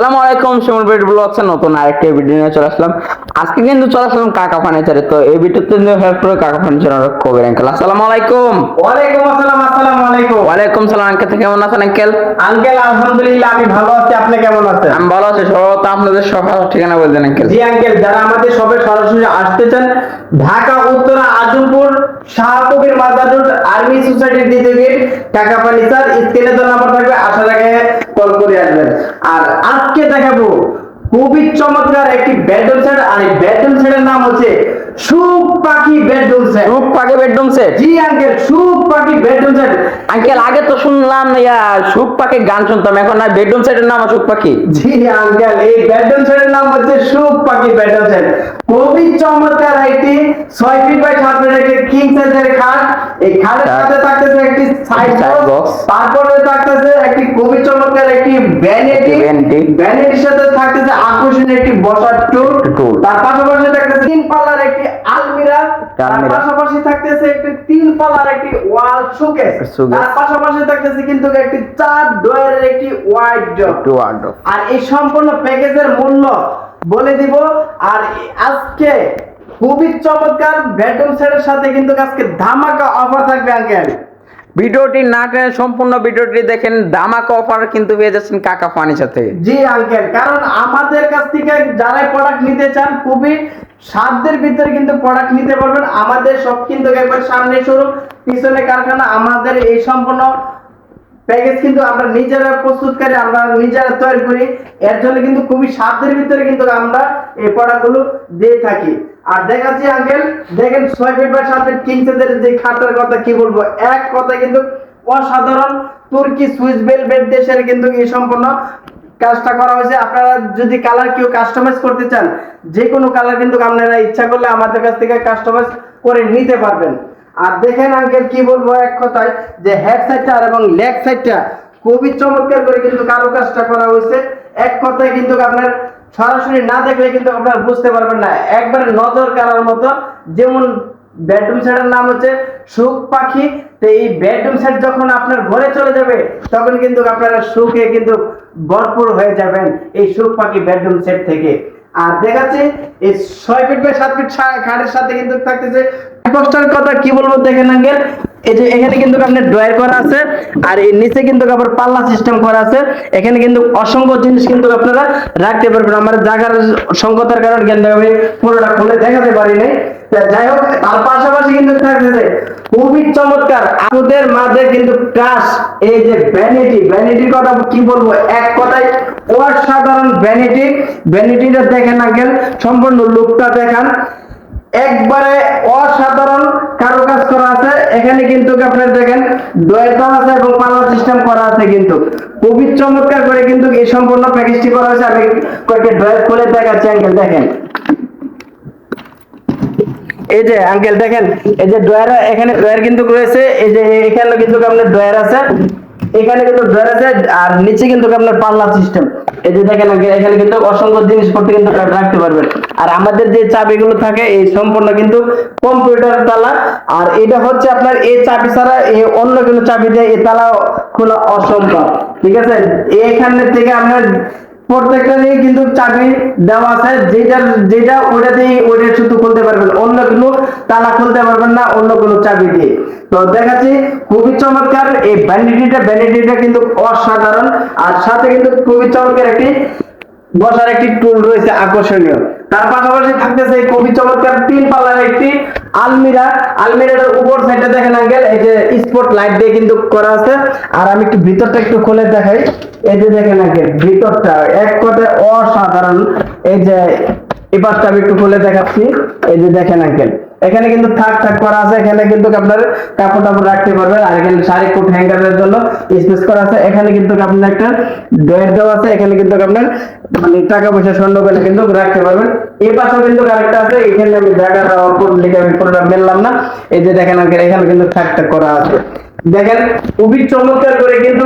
আসসালামু আলাইকুম সুমন বেড ব্লগসের নতুন আরেকটি ভিডিও নিয়ে চলে আসলাম। আজকে কিন্তু চলে আসলাম কাকা ফার্নিচারে তো এই ভিডিওতে হেল্প করে কাকা ফার্নিচার কবির আঙ্কেল আসসালামু আলাইকুম। ওয়ালাইকুম আসসালাম আসসালামু আলাইকুম। ওয়ালাইকুম সালাম আঙ্কেল কেমন আছেন আঙ্কেল আঙ্কেল আলহামদুলিল্লাহ আমি ভালো আছি। আপনি কেমন আছেন? আমি ভালো আছি সর্বত আপনাদের সকাল ঠিকানা বলতেন আঙ্কেল জি আঙ্কেল যারা আমাদের সবে সরাসরি আসতে চান ঢাকা উত্তরা আজমপুর শাহকবির মাজারুল আর্মি সোসাইটির গেট টাকা ফার্নিচার স্ক্রিনে তো নাম্বার থাকবে আসার আগে কল করে আসবেন। আর আজকে দেখাবো। খুবই চমৎকার একটি ব্যাটল সেট আর এই ব্যাটল সেটের নাম হচ্ছে সুখ পাখি বেডরুম সেট রূপ পাকে বেডরুম সেট জি আঙ্কেল সুখ পাখি বেডরুম সেট আঙ্কেল আগে তো শুনলাম ইয়া সুখ পাখি গান শুনতাম এখন না বেডরুম সেটের নাম সুখ পাখি। জি আঙ্কেল এই বেডরুম সেটের নাম হচ্ছে সুখ পাখি বেডরুম সেট খুবই চমৎকার একটি ছয় ফিট বাই সাত ফিট একটি কিং সাইজের খাট। এই খাটের সাথে থাকতেছে একটি সাইড বক্স তারপরে থাকতেছে একটি খুবই চমৎকার একটি ভ্যানিটি ভ্যানিটির সাথে থাকতেছে আকর্ষণীয় একটি বসার টুল। তার পাশাপাশি থাকতেছে তিন পাল্লার একটি আলমিরা। পাশাপাশি থাকতেছে একটি তিন পাল্লার একটি ওয়াল শোকেস তার পাশাপাশি থাকতেছে কিন্তু একটি চার ডোয়ারের একটি ওয়াইড ডোর আর এই সম্পূর্ণ প্যাকেজের মূল্য বলে দিব। আর আজকে খুবই চমৎকার বেডরুম সেটের সাথে কিন্তু আজকে ধামাকা অফার থাকবে আঙ্কেল ভিডিওটি না টেনে সম্পূর্ণ ভিডিওটি দেখেন দামাকা অফার কিন্তু পেয়ে যাচ্ছেন কাকা ফার্নিচার সাথে। জি আঙ্কেল, কারণ আমাদের কাছ থেকে যারা প্রোডাক্ট নিতে চান, খুবই সাধ্যের ভিতরে কিন্তু প্রোডাক্ট নিতে পারবেন। আমাদের সব কিন্তু একবার সামনে শুরু পিছনে কারখানা, আমাদের এই সম্পূর্ণ প্যাকেজ কিন্তু আমরা নিজেরা প্রস্তুতকারী, আমরা নিজেরা তৈরি করি। এর জন্য কিন্তু খুবই সাধ্যের ভিতরে কিন্তু আমরা এই প্রোডাক্টগুলো দিয়ে থাকি। আর দেখাচ্ছি আঙ্কেল দেখেন ছয় ফিট বাই সাত ফিট কিং যে খাতার কথা কি বলব? এক কথা কিন্তু অসাধারণ তুর্কি সুইস বেল বেড দেশের কিন্তু এই সম্পূর্ণ কাজটা করা হয়েছে। আপনারা যদি কালার কেউ কাস্টমাইজ করতে চান যে কোনো কালার কিন্তু আপনারা ইচ্ছা করলে আমাদের কাছ থেকে কাস্টমাইজ করে নিতে পারবেন। আর দেখেন আঙ্কেল কি বলব এক কথায়, যে হেড সাইডটা আর এবং লেগ সাইডটা খুবই চমৎকার করে কিন্তু কারও কাজটা করা হয়েছে। এক কথায় কিন্তু আপনার সরাসরি না দেখলে কিন্তু আপনারা বুঝতে পারবেন না। একবারে নজর কাড়ার মতো, যেমন বেডরুম সেটের নাম হচ্ছে সুখ পাখি। তো এই বেডরুম সেট যখন আপনার ঘরে চলে যাবে, তখন কিন্তু আপনারা সুখে কিন্তু ভরপুর হয়ে যাবেন এই সুখ পাখি বেডরুম সেট থেকে। আর দেখাচ্ছি, এই ছয় ফিট বাই সাত ফিট খাটের সাথে কিন্তু থাকতেছে বক্সটার কথা কি বলব দেখেন আঙ্কেল? এই যে এখানে কিন্তু আপনার ড্রয়ার করা আছে, আর এই নিচে কিন্তু আবার পাল্লা সিস্টেম করা আছে। এখানে কিন্তু অসংখ্য জিনিস কিন্তু আপনারা রাখতে পারবেন। আমার জায়গার সংকটের কারণে কিন্তু আমি পুরোটা খুলে দেখাতে পারি নাই। যাই হোক, তার পাশাপাশি কিন্তু থাকতেছে, খুবই চমৎকার। আমাদের মাঝে কিন্তু কাশ এই যে ভ্যানিটি ভ্যানিটির কথা কি বলব? এক কথায় অসাধারণ ভ্যানিটি ভ্যানিটিটা দেখেন আঙ্কেল, সম্পূর্ণ লুকটা দেখান। একবারে অসাধারণ কারুকাজ করা আছে। এখানে কিন্তু আপনার দেখেন ডয়েটা আছে এবং পাল্লা সিস্টেম করা আছে কিন্তু। খুবই চমৎকার করে কিন্তু এই সম্পূর্ণ প্যাকেজটি করা হয়েছে। আমি কয়েকটা ড্রয়ার খুলে দেখাচ্ছি আঙ্কেল দেখেন। এই যে আঙ্কেল দেখেন, এই যে ড্রয়ার এখানে ড্রয়ার কিন্তু রয়েছে। এই যে এখানে কিন্তু আপনার ড্রয়ার আছে। এখানে কিন্তু ড্রয়ার আর নিচে কিন্তু আপনার পাল্লা সিস্টেম এই যে দেখেন, এখানে কিন্তু অসংখ্য জিনিসপত্র কিন্তু রাখতে পারবেন। আর আমাদের যে চাবিগুলো থাকে, এই সম্পূর্ণ কিন্তু কম্পিউটার তালা। আর এটা হচ্ছে আপনার এই চাবি ছাড়া এই অন্য কোনো চাবি দিয়ে এই তালা খোলা অসম্ভব। ঠিক আছে? এখানে থেকে আপনার প্রত্যেকটা নিয়ে কিন্তু চাবি দেওয়া আছে। যেটা যেটা ওটা দিয়ে ওটা শুধু খুলতে পারবেন। অন্য কোনো তালা খুলতে পারবেন না, অন্য কোনো চাবি দিয়ে। তো দেখাচ্ছি, খুবই চমৎকার। এই ভ্যানিটিটা ভ্যানিটিটা কিন্তু অসাধারণ। আর সাথে কিন্তু খুবই চমৎকার একটি বসার একটি টুল রয়েছে আকর্ষণীয়। তার পাশাপাশি থাকতেছে এই কবি চমৎকার তিন পাল্লার একটি আলমিরা। আলমিরার উপর সাইডে দেখেন আঙ্কেল, এই যে স্পট লাইট দিয়ে কিন্তু করা আছে। আর আমি একটু ভিতরটা একটু খুলে দেখাই। এই যে দেখেন আঙ্কেল, ভিতরটা এক কথায় অসাধারণ। এই যে এবারটা আমি একটু খুলে দেখাচ্ছি। এই যে দেখেন আঙ্কেল এখানে কিন্তু থাক থাক করা আছে, এখানে কিন্তু আপনার কাপড় টাপড় রাখতে পারবেন, আর এখানে শাড়ি কোট হ্যাঙ্গারের জন্য স্পেস করা আছে। এখানে কিন্তু আপনার একটা ডয়ের দেওয়া আছে, এখানে কিন্তু আপনার মানে টাকা পয়সা স্বর্ণ করে কিন্তু রাখতে পারবেন। এই পাশেও কিন্তু আরেকটা আছে, এখানে আমি জায়গাটা অল্প লিখে আমি পুরোটা মেললাম না। এই যে দেখেন এখানে কিন্তু থাক থাক করা আছে। দেখেন, খুবই চমৎকার করে কিন্তু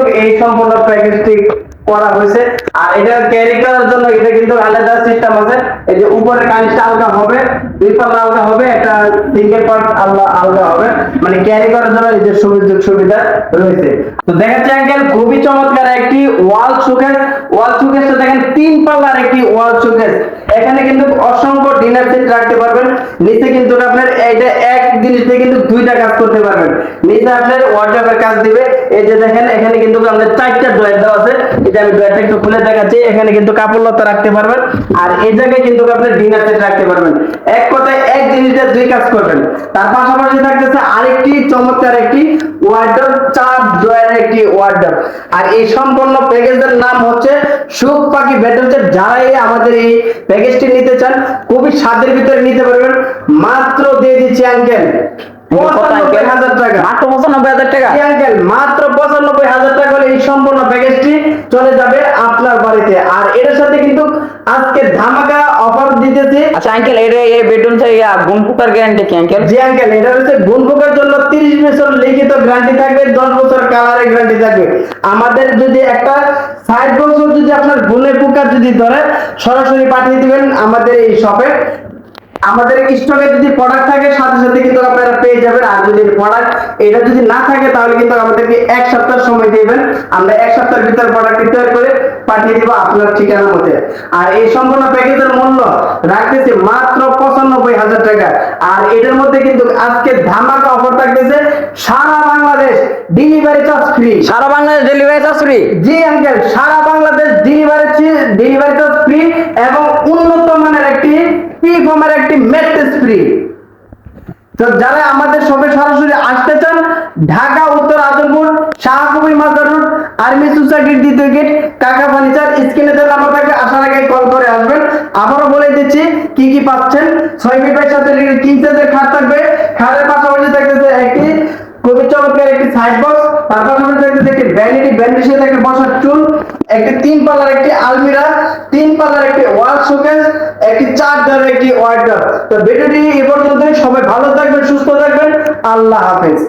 করা হয়েছে। আর এটা ক্যারি করার জন্য এটা কিন্তু আলাদা সিস্টেম আছে। এই যে উপরে কানিসটা আলগা হবে দুই পাল্লা আলগা হবে, একটা সিঙ্গেল পার্ট আলগা আলগা হবে। মানে ক্যারি করার জন্য এই যে সুবিধা সুবিধা রয়েছে। তো দেখাচ্ছি আঙ্কেল খুবই চমৎকার একটি ওয়াল শোকেস ওয়াল শোকেসটা দেখেন, তিন পাল্লার একটি ওয়াল শোকেস এখানে কিন্তু অসংখ্য ডিনার সেট রাখতে পারবেন। নিচে কিন্তু আপনার এইটা এক জিনিস দিয়ে কিন্তু দুইটা কাজ করতে পারবেন। নিচে আপনার ওয়ার্ড্রপের কাজ দিবে। এই যে দেখেন, এখানে কিন্তু আপনার চারটা ড্রয়ার দেওয়া আছে। এটা আমি ড্রয়ারটা একটু খুলে দেখাচ্ছি, এখানে কিন্তু কাপড় লতা রাখতে পারবেন, আর এই জায়গায় কিন্তু আপনার ডিনার সেট রাখতে পারবেন। এক কথায় এক জিনিসটা দুই কাজ করবেন। তার পাশাপাশি থাকতেছে আরেকটি চমৎকার একটি ওয়ার্ডর চার ড্রয়ারের একটি ওয়ার্ডর আর এই সম্পূর্ণ প্যাকেজের নাম হচ্ছে সুখ পাখি বেডরুমসের যারাই আমাদের এই প্যাকেজটি নিতে চান, খুবই স্বাদের ভিতরে নিতে পারবেন। মাত্র দিয়ে দিচ্ছি আঙ্কেল মাত্র পঁচানব্বই হাজার টাকা। আঙ্কেল মাত্র পঁচানব্বই হাজার টাকা হলে এই সম্পূর্ণ প্যাকেজটি চলে যাবে আপনার বাড়িতে। আর এর সাথে কিন্তু আজকে ধামাকা অফার দিতেছি। আচ্ছা আঙ্কেল এটা এই বেডরুম থেকে গুণ পোকার গ্যারান্টি কি আঙ্কেল জি আঙ্কেল এটা হচ্ছে গুণপোকার জন্য তিরিশ বছর লিখিত গ্যারান্টি থাকবে দশ বছর কালারের গ্যারান্টি থাকবে। আমাদের যদি একটা ষাট বছর যদি আপনার গুণের পোকা যদি ধরে সরাসরি পাঠিয়ে দিবেন আমাদের এই শপে আমাদের স্টকে যদি প্রোডাক্ট থাকে সাথে সাথে কিন্তু আপনারা পেয়ে যাবেন। আর যদি প্রোডাক্ট এটা যদি না থাকে তাহলে কিন্তু আমাদেরকে এক সপ্তাহ সময় দিবেন। আমরা এক সপ্তাহের ভিতরে প্রোডাক্ট তৈরি করে পাঠিয়ে দিব আপনার ঠিকানার মধ্যে আর এই সম্পূর্ণ প্যাকেজের মূল্য রাখতেছি মাত্র পঁচানব্বই হাজার টাকা। আর এটার মধ্যে কিন্তু আজকে ধামাকা অফার থাকতেছে সারা বাংলাদেশ ডেলিভারি চার্জ ফ্রি সারা বাংলাদেশ ডেলিভারি চার্জ ফ্রি জি আঙ্কেল সারা Bangladesh delivery delivery charge free এবং উন্নত মানের একটি পি ফর্মের একটি ম্যাট্রেস ফ্রি তো যারা আমাদের শপে সরাসরি আসতে চান, ঢাকা, উত্তর আজমপুর, শাহকুবি মাজার রোড, আর্মি সোসাইটির দ্বিতীয় গেট, কাকা ফার্নিচার, স্ক্রিনে দেওয়া নাম্বার থাকবে, আসার আগে কল করে আসবেন। আবারও বলে দিচ্ছি, কি কি পাচ্ছেন? ছয় বাই সাথে কিং সাইজের খাট থাকবে। খাটের পাশাপাশি থাকতেছে একটি খুবই চমৎকার একটি সাইড বক্স তার পাশাপাশি থাকতেছে একটি ভ্যানিটি ভ্যানিটির সাথে বসার চুল। একটি তিন পাল্লার একটি আলমিরা, তিন পাল্লার একটি ওয়াল শোকেস, একটি চার ডোরের একটি ওয়ার্ডরোব তো ভিডিওটি এ পর্যন্ত সবাই ভালো থাকবেন, সুস্থ থাকবেন। আল্লাহ হাফেজ।